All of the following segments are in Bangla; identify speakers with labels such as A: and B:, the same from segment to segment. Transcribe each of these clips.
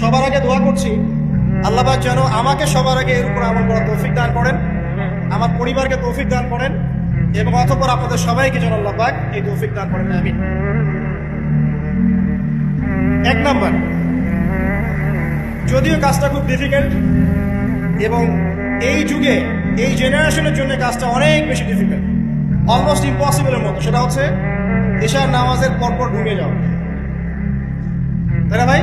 A: সবার আগে দোয়া করছি। আল্লাহবাক যেন আমাকে সবার আগে এর উপর আমল করার তৌফিক দান করেন, আমার পরিবারকে তৌফিক দান করেন এবং অতপর আপনাদের সবাইকে যেন আল্লাহবাক এই তৌফিক দান করেন আমি এক নাম্বার, যদিও কাজটা খুব ডিফিকাল্ট এবং এই যুগে, এই জেনারেশনের জন্য কাজটা অনেক বেশি ডিফিকাল্ট অলমোস্ট ইম্পসিবলের মতো। সেটা হচ্ছে, এশার নামাজের পরপর ঢুকে যাওয়া। তাই না ভাই?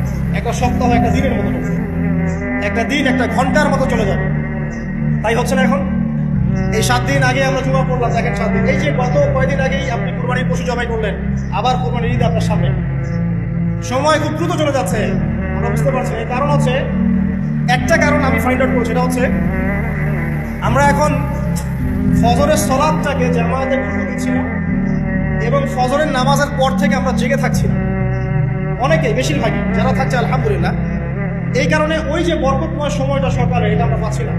A: একটা সপ্তাহ, একটা দিনের মতো একটা দিন, একটা ঘণ্টার মতো চলে যাবে। তাই হচ্ছে না এখন? এই সাত দিন আগে আমরা জমা পড়লাম, দেখেন সাত দিন। এই যে গত কয়দিন আগেই আপনি কোরবানির পশু জবাই করলেন, আবার কোরবানির ঈদ আপনার সামনে। সময় খুব দ্রুত চলে যাচ্ছে। আমরা বুঝতে পারছি এই কারণ হচ্ছে, একটা কারণ আমি ফাইন্ড আউট করছি সেটা হচ্ছে, আমরা এখন ফজরের সলাদটাকে জামায়াতে গুরুত্ব দিচ্ছি না, এবং ফজরের নামাজের পর থেকে আমরা জেগে থাকছি না। অনেকেই বেশিরভাগই, যারা থাকছে, আলহামদুলিল্লাহ। এই কারণে ওই যে বরকতময় সময়টা সকালে এটা আমরা পাচ্ছি না।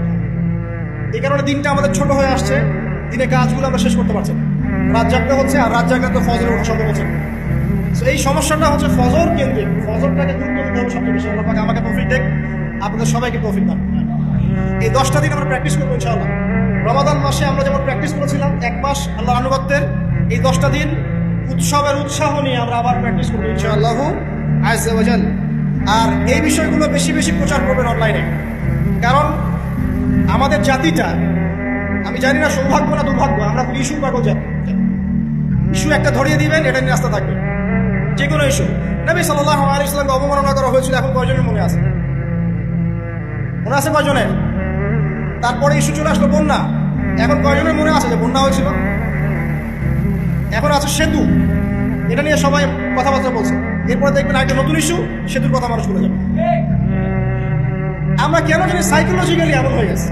A: এই কারণে দিনটা আমাদের ছোট হয়ে আসছে। দিনে কাজগুলো আমরা শেষ করতে পারছি না। রাত জাগতে হচ্ছে, আর রাত জাগলে তো ফজরে ওঠা সম্ভব হচ্ছে না। এই সমস্যাটা হচ্ছে ফজর কেন্দ্রিক। ফজরটাকে গুরুত্ব দিতে হবে সবচেয়ে বেশি। আল্লাহ আমাকে তৌফিক দেখ। আপনাদের সবাইকে প্রফিট দান। এই দশটা দিন আমরা প্র্যাকটিস করব, ইনশাআল্লাহ। রমাদান মাসে আমরা যেমন প্র্যাকটিস করেছিলাম, এক মাস আল্লাহ আনুগত্যের, এই দশটা দিন উৎসবের উৎসাহ নিয়ে আমরা আবার প্র্যাকটিস করব, ইনশাআল্লাহ। আজাল আর এই বিষয়গুলো বেশি বেশি প্রচার করবেন অনলাইনে। কারণ আমাদের জাতিটা, আমি জানি না সৌভাগ্য না দুর্ভাগ্য, আমরা ইস্যু পাগল জাতি। ইস্যু একটা ধরিয়ে দিবেন, এটা নিয়ে রাস্তা থাকবে। যে কোনো ইস্যু। নবী সাল্লাহ আলী ইসলামকে অবমাননা করা হয়েছিল এখন কয়জনের মনে আছে? মনে আছে কয়জনের? তারপরে ইস্যু চলে আসলো বন্যা। এখন কয়জনের মনে আছে যে বন্যা হয়েছিল? এখন আছে সেতু। এটা নিয়ে সবাই কথাবার্তা বলছে। এরপরে দেখবেন একটা নতুন ইস্যু সেতুর কথা মানুষ বলে যাবে। আমরা কেন জানি সাইকোলজিক্যালি এমন হয়ে গেছে?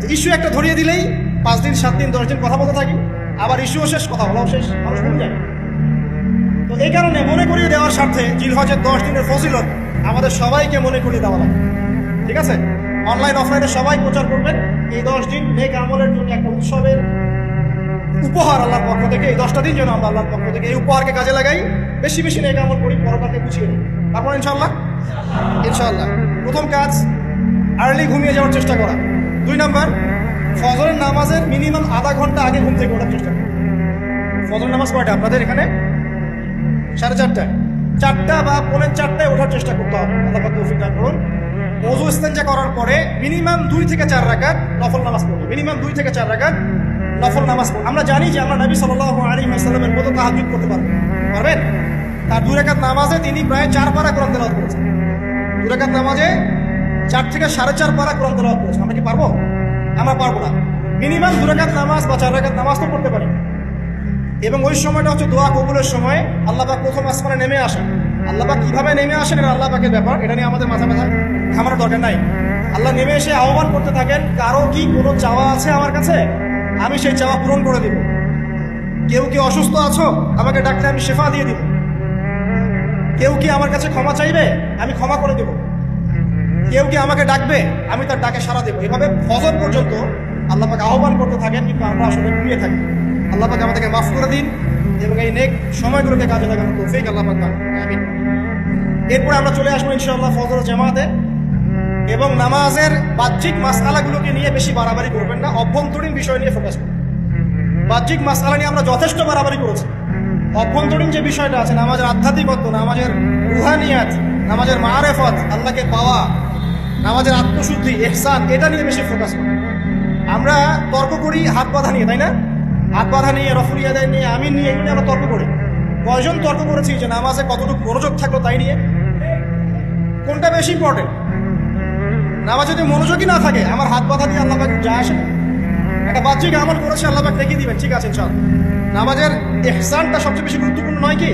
A: যে ইস্যু একটা ধরিয়ে দিলেই পাঁচ দিন, সাত দিন, দশ দিন কথা বলতে থাকি, আবার ইস্যুও শেষ, কথা বলাও শেষ, মানুষ ভুলে যায়। তো এই কারণে মনে করিয়ে দেওয়ার স্বার্থে জিল জিলহজের দশ দিনের ফজিলত আমাদের সবাইকে মনে করিয়ে দেওয়া লাগে। ঠিক আছে? অনলাইন অফলাইনে সবাই প্রচার করবেন। এই দশ দিন নেক আমলের জন্য একটা উৎসবের উপহার আল্লাহর পক্ষ থেকে, এই দশটা দিন যেন আমরা আল্লাহর পক্ষ থেকে এই উপহারকে কাজে লাগাই। বেশি বেশি নেক আমল করি পরকালকে গুছিয়ে নিই। তারপর ইনশাল্লাহ ইনশাল্লাহ প্রথম কাজ আর্লি ঘুমিয়ে যাওয়ার চেষ্টা করা। দুই নাম্বার, ফজরের নামাজের মিনিমাম আধা ঘণ্টা আগে ঘুম থেকে ওঠার চেষ্টা করা। ফজর নামাজ কয়টা? আপনাদের এখানে? সাড়ে চারটায় চারটা বা পৌনে চারটায় ওঠার চেষ্টা করতে হবে। আল্লাহ তৌফিক করুন। মজু ইস্তেঞ্জা করার পরে মিনিমাম দুই থেকে চার রাকাত নফল নামাজ পড়বে। মিনিমাম দুই থেকে চার রাকাত নফল নামাজ আমরা জানি যে আমরা নবী সাল্লাল্লাহু আলাইহি ওয়াসাল্লামের মতো তাহাজ্জুদ করতে পারব। পারবেন? তার দুই রাকাত নামাজে তিনি প্রায় চার পারা কোরআন তেলাওয়াত করেছেন। দুই রাকাত নামাজে চার থেকে সাড়ে চার পারা কোরআন তেলাওয়াত করেছেন। আমরা কি পারব? আমরা পারব না। মিনিমাম দু রাকাত নামাজ বা চার রাকাত নামাজ তো পড়তে পারি। এবং ওই সময়টা হচ্ছে দোয়া কবুলের সময় আল্লাহ পাক প্রথম আসমানে নেমে আসেন। আল্লাহ পাক কীভাবে নেমে আসেন এটা আল্লাহ পাকের ব্যাপার। এটা নিয়ে আমাদের মাথা ব্যথা ঘামানোর দরকার নাই। আল্লাহ নেমে এসে আহ্বান করতে থাকেন, কারও কি কোনো চাওয়া আছে আমার কাছে? আমি সেই চাওয়া পূরণ করে দিব। কেউ কি অসুস্থ আছো? আমাকে ডাকলে আমি শেফা দিয়ে দিব। কেউ কি আমার কাছে ক্ষমা চাইবে? আমি ক্ষমা করে দেব। কেউ কি আমাকে ডাকবে? আমি তার ডাকে সাড়া দেবো। এভাবে ফজর পর্যন্ত আল্লাহ পাকে আহ্বান করতে থাকেন, কিন্তু আমরা আসলে ঘুমিয়ে থাকি। আল্লাহ পাকে আমাদেরকে মাফ করে দিন এবং এই নেক সময়গুলোকে কাজে লাগানো তৌফিক আল্লাহ পাক এরপরে আমরা চলে আসব ইনশাআল্লাহ ফজর জামাতে। এবং নামাজের বাহ্যিক মাসালাগুলোকে নিয়ে বেশি বাড়াবাড়ি করবেন না। অভ্যন্তরীণ বিষয় নিয়ে ফোকাস করবেন বাহ্যিক মাসালা নিয়ে আমরা যথেষ্ট বাড়াবাড়ি করেছি। অভ্যন্তরীণ যে বিষয়টা আছে, নামাজের আধ্যাত্মিকত্ব, নামাজের রুহানিয়াত, নামাজের মারেফত, আল্লাহকে পাওয়া, নামাজের আত্মশুদ্ধি এহসান এটা নিয়ে বেশি ফোকাস করি আমরা তর্ক করি, হাত বাঁধা নিয়ে, তাই না? হাত বাঁধা নিয়ে রফুরিয়া দেয় নিয়ে, আমিন নিয়ে এগুলো আমরা তর্ক করি। কয়জন তর্ক করেছি যে নামাজে কতটুকু মনোযোগ থাকল তাই নিয়ে? কোনটা বেশি ইম্পর্টেন্ট নামাজ যদি মনোযোগী না থাকে, আমার হাত বাঁধা দিয়ে আল্লাহ যা আসে একটা বাহ্যিক আমল করেছে আল্লাহ দেখিয়ে দিবেন, ঠিক আছে চল নামাজের এহসানটা সবচেয়ে বেশি গুরুত্বপূর্ণ নয় কি?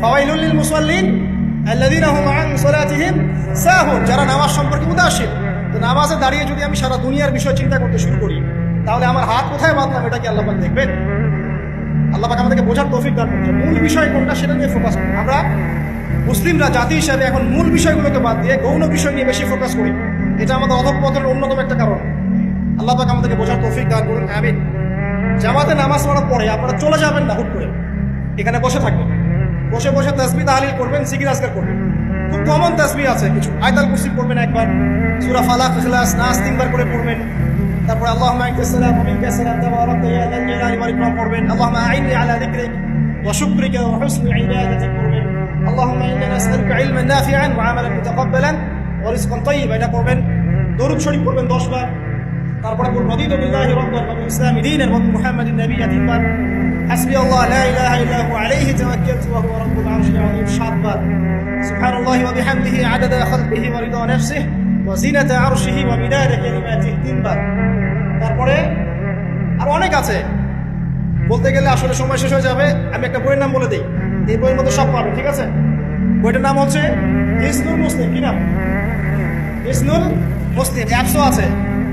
A: ফাওয়াইলুল লিল মুসাল্লিন যারা নামাজ সম্পর্কে উদাসীন, তো নামাজে দাঁড়িয়ে যদি আমি সারা দুনিয়ার বিষয় চিন্তা করতে শুরু করি, তাহলে আমার হাত কোথায় বাঁধলাম এটা কি আল্লাহ পাক দেখবেন? আল্লাহ আমাদেরকে বোঝার তৌফিক দান করছে মূল বিষয় কোনটা, সেটা নিয়ে ফোকাস করি আমরা মুসলিমরা, জাতি হিসাবে এখন মূল বিষয়গুলোকে বাদ দিয়ে গৌণ বিষয় নিয়ে বেশি ফোকাস করি। এটা আমাদের অধঃপতনের অন্যতম একটা কারণ। আল্লাহ পাক আমাদেরকে বোঝার তৌফিক দান করুন, আমিন। জামাতে নামাজ পড়ার পরে আপনারা চলে যাবেন না হুট করে। এখানে বসে থাকবেন। বসে বসে তাসবি তাহলিল করবেন সিকির আজকার করবেন। খুব কমন তাসবি আছে, কিছু আয়তাল কুরসি পড়বেন একবার। সূরা ফালাক, ইখলাস, নাস তিনবার করে পড়বেন। তারপর আল্লাহুম্মা আনতাস সালাম, ওয়া মিনকাস সালাম, তাবারাক ইয়া যাল জালালি ওয়াল ইকরাম পড়বেন। আল্লাহুম্মা আইনি আলা যিকরিক, ওয়া শুকরিকা, ওয়া হুসনি ইবাদাতিক পড়বেন। আল্লাহুম্মা ইন্না নাসআলুকা ইলমান নাফিআন, ওয়া আমালান রিস্কন তৈব এটা পড়বেন, দরুদ শরীফ করবেন দশবার তারপরে তিনবার সাতবার সুবহানাল্লাহি ওয়া বিহামদিহি, আদাদা খালকিহি ওয়া রিদা নাফসিহি ওয়া জিনাতা আরশিহি ওয়া তিনবার তারপরে আর অনেক আছে। বলতে গেলে আসলে সময় শেষ হয়ে যাবে, আমি একটা বইয়ের নাম বলে দিই। এই বইয়ের মধ্যে সব পাবে ঠিক আছে? বইটার নাম হচ্ছে হিসনুল মুসলিম, কি নাম? ইসনুল মুসলিম অ্যাপসও আছে।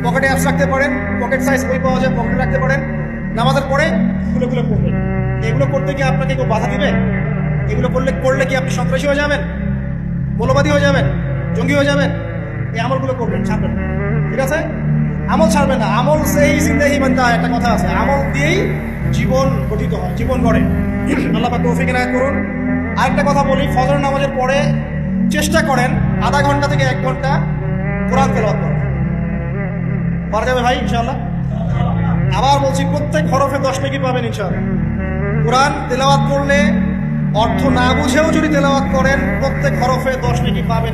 A: পকেটে অ্যাপস রাখতে পারেন পকেট সাইজ বই পাওয়া যায় পকেটে রাখতে পারেন। নামাজের পরে খুলে পড়বেন। এগুলো করতে কি আপনাকে কেউ বাধা দিবে? এগুলো করলে করলে কি আপনি সন্ত্রাসী হয়ে যাবেন? মৌলবাদী হয়ে যাবেন? জঙ্গি হয়ে যাবেন? এই আমলগুলো করবেন, ছাড়বেন ঠিক আছে? আমল ছাড়বেন না। আমল সেই জিন্দাহি বান্দা, একটা কথা আছে। আমল দিয়েই জীবন গঠিত হয়, জীবন গড়ে। আল্লাহ তৌফিক রায় করুন। আরেকটা কথা বলি ফজর নামাজের পরে চেষ্টা করেন, আধা ঘণ্টা থেকে এক ঘণ্টা ভাই আবার বলছি, প্রত্যেক হরফে দশ নাকি পাবেন, ইনশাআল্লাহ। কোরআন তেলাওয়াত করলে অর্থ না বুঝেও যদি তেলাওয়াত করেন, প্রত্যেক হরফে দশ নাকি পাবেন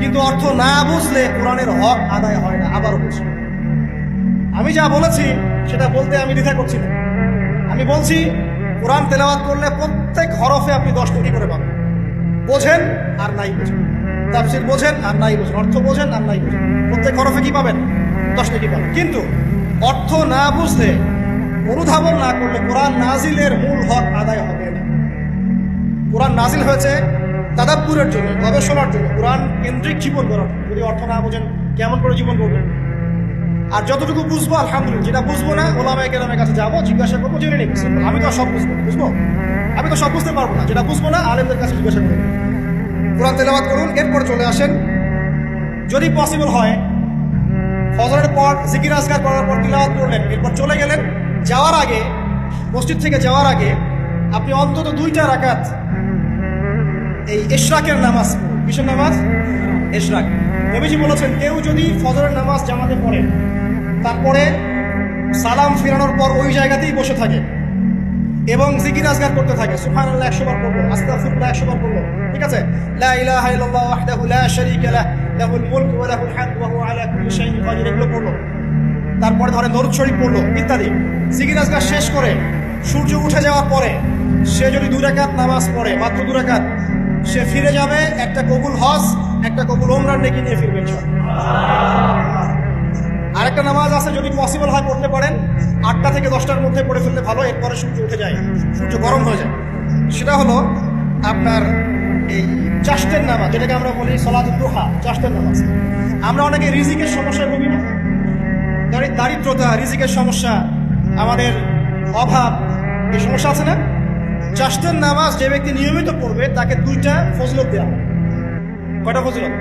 A: কিন্তু অর্থ না বুঝলে কোরআনের হক আদায় হয় না, আবারও বলছি। আমি যা বলেছি, সেটা বলতে আমি দ্বিধা করছি না। আমি বলছি, কোরআন তেলাওয়াত করলে প্রত্যেক হরফে আপনি দশ নাকি করে পাবেন। বোঝেন আর নাই বোঝেন। তাফসির বোঝেন, আর নাই বোঝেন। অর্থ বোঝেন, আর নাই বোঝেন। প্রত্যেক হরফে কি পাবেন? দশ নাকি পাবেন? কিন্তু অর্থ না বুঝলে, অনুধাবন না করলে কোরআন নাজিলের মূল হক আদায় হবে না। কোরআন নাজিল হয়েছে তাদাব্বুরের জন্য, গবেষণার জন্য। কোরআন কেন্দ্রিক জীবন গড়ার যদি অর্থ না বোঝেন, কেমন করে জীবন করবেন আর যতটুকু বুঝব, আলহামদুলিল্লাহ, যেটা বুঝব না, ওলামায় কেরামের কাছে যাব, জিজ্ঞাসা করব, জেনে নিই আমি তো সব বুঝব বুঝব? আমি তো সব বুঝতে পারব না। যেটা বুঝব না, আলেমদের কাছে জিজ্ঞাসা করব। কোরআন তেলাবাদ করুন, এরপরে চলে আসেন। যদি পসিবল হয়, ফজরের পর জিকির আজকার করার পর তিলাওয়াত করলেন, এরপর চলে গেলেন। যাওয়ার আগে, মসজিদ থেকে যাওয়ার আগে আপনি অন্তত দুইটা রাকাত এই ইশরাকের নামাজ। কিসের নামাজ? ইশরাক নবীজি বলেছেন, কেউ যদি ফজরের নামাজ জামাতে পড়ে, তারপরে সালাম ফেরানোর পর ওই জায়গাতেই বসে থাকে। এবং জিকির আজগার করতে থাকে। সুবহানাল্লাহ 100 বার পড়ল আস্তাগফিরুল্লাহ 100 বার পড়ল ঠিক আছে? লা ইলাহা ইল্লাল্লাহ ওয়াহদাহু লা শারীকা লাহ, লাহুল মুলক ওয়া লাহুল হামদ ওয়া হুয়া আলা কুল্লি শাইইন কাদির, এগুলো পড়ল তারপরে ধরেন দরুদ শরীফ পড়ল, ইত্যাদি। জিকির আজগার শেষ করে, সূর্য উঠে যাওয়ার পরে, সে যদি দুই রাকাত নামাজ পড়ে, মাত্র দুই রাকাত সে ফিরে যাবে একটা কবুল হজ, একটা কবুল ওমরান নেকি নিয়ে ফিরবে, ইনশাআল্লাহ। আরেকটা নামাজ আছে, যদি পসিবল হয় পড়তে পারেন। আটটা থেকে দশটার মধ্যে পড়ে ফেললে ভালো, এরপরে সূর্য উঠে যায়, সূর্য গরম হয়ে যায়। সেটা হলো আপনার এই চাষতের নামাজ, যেটাকে আমরা বলি সলাদ দোহা চাষতের নামাজ। আমরা অনেকে রিজিকের সমস্যায় ভুগি না। দারিদ্রতা, রিজিকের সমস্যা, আমাদের অভাব, এই সমস্যা আছে না? চাষতের নামাজ যে ব্যক্তি নিয়মিত পড়বে, তাকে দুইটা ফজলত দেওয়া। কয়টা ফজলত?